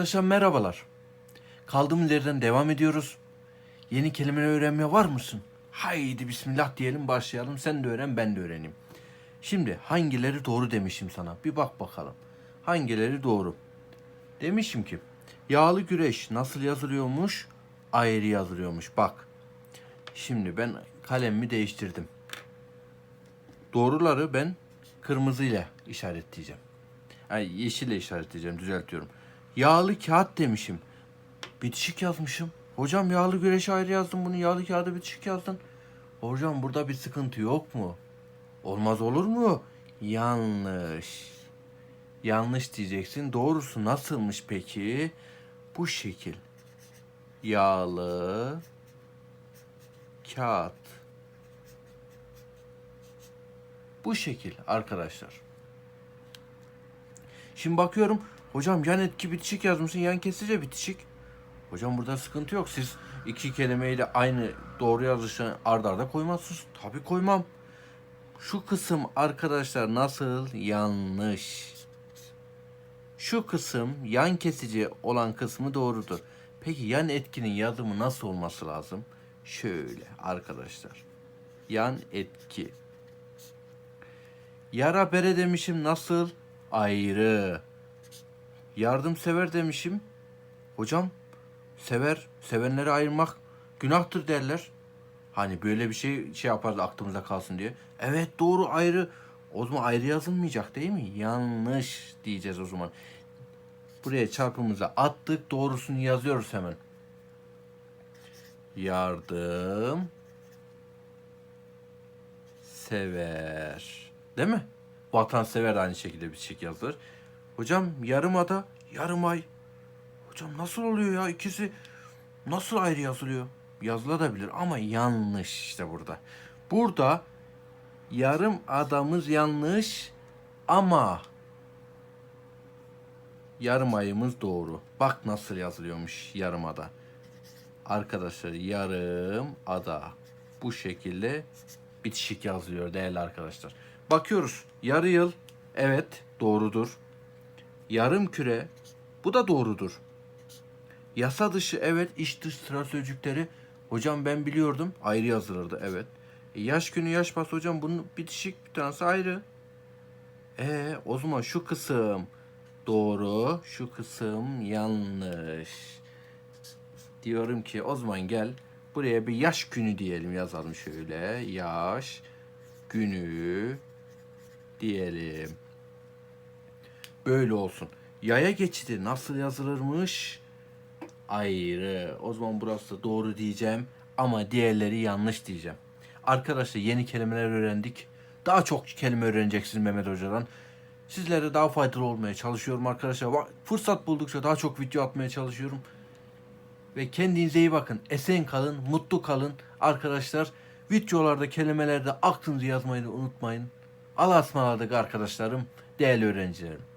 Arkadaşlar merhabalar. Kaldığımız yerden devam ediyoruz. Yeni kelime öğrenmeye var mısın? Haydi bismillah diyelim başlayalım. Sen de öğren ben de öğreneyim. Şimdi hangileri doğru demişim sana. Bir bak bakalım. Hangileri doğru? Demişim ki yağlı güreş nasıl yazılıyormuş? Ayrı yazılıyormuş. Bak. Şimdi ben kalemimi değiştirdim. Doğruları ben kırmızıyla işaretleyeceğim. Ay yeşille işaretleyeceğim düzeltiyorum. Yağlı kağıt demişim. Bitişik yazmışım. Hocam yağlı güreş ayrı yazdım bunu yağlı kağıda bitişik yazdın. Hocam burada bir sıkıntı yok mu? Olmaz olur mu? Yanlış. Yanlış diyeceksin. Doğrusu nasılmış peki? Bu şekil. Yağlı kağıt. Bu şekil arkadaşlar. Şimdi bakıyorum hocam yan etki bitişik yazmışsın yan kesici bitişik. Hocam burada sıkıntı yok. Siz iki kelimeyle aynı doğru yazışı ard arda koymazsınız. Tabii koymam. Şu kısım arkadaşlar nasıl yanlış. Şu kısım yan kesici olan kısmı doğrudur. Peki yan etkinin yazımı nasıl olması lazım? Şöyle arkadaşlar. Yan etki. Yara bere demişim nasıl? Ayrı. Yardımsever demişim. Hocam sever, sevenleri ayırmak günahtır derler. Hani böyle bir şey şey yaparız aklımızda kalsın diye. Evet doğru ayrı. O zaman ayrı yazılmayacak değil mi? Yanlış diyeceğiz o zaman. Buraya çarpımıza attık. Doğrusunu yazıyoruz hemen. Yardım sever. Değil mi? Vatansever de aynı şekilde bir şey yazılır. Hocam yarım ada, yarım ay. Hocam nasıl oluyor ya? İkisi nasıl ayrı yazılıyor? Yazılabilir ama yanlış işte burada. Burada yarım adamız yanlış ama yarım ayımız doğru. Bak nasıl yazılıyormuş yarım ada. Arkadaşlar yarım ada bu şekilde bitişik yazılıyor değerli arkadaşlar. Bakıyoruz. Yarı yıl evet doğrudur. Yarım küre bu da doğrudur. Yasa dışı evet iç dış sıra sözcükleri hocam ben biliyordum ayrı yazılırdı evet. E, yaş günü yaş bas hocam bunun bitişik bir tanesi ayrı. E o zaman şu kısım doğru şu kısım yanlış. Diyorum ki o zaman gel buraya bir yaş günü diyelim yazalım şöyle. Yaş günü diyelim. Böyle olsun. Yaya geçidi nasıl yazılırmış? Ayrı. O zaman burası da doğru diyeceğim ama diğerleri yanlış diyeceğim. Arkadaşlar yeni kelimeler öğrendik. Daha çok kelime öğreneceksiniz Mehmet Hoca'dan. Sizlere daha faydalı olmaya çalışıyorum arkadaşlar. Fırsat buldukça daha çok video atmaya çalışıyorum. Ve kendinize iyi bakın. Esen kalın, mutlu kalın. Arkadaşlar videolarda kelimelerde aklınızı yazmayı unutmayın. Allah'a ısmarladık arkadaşlarım, değerli öğrencilerim.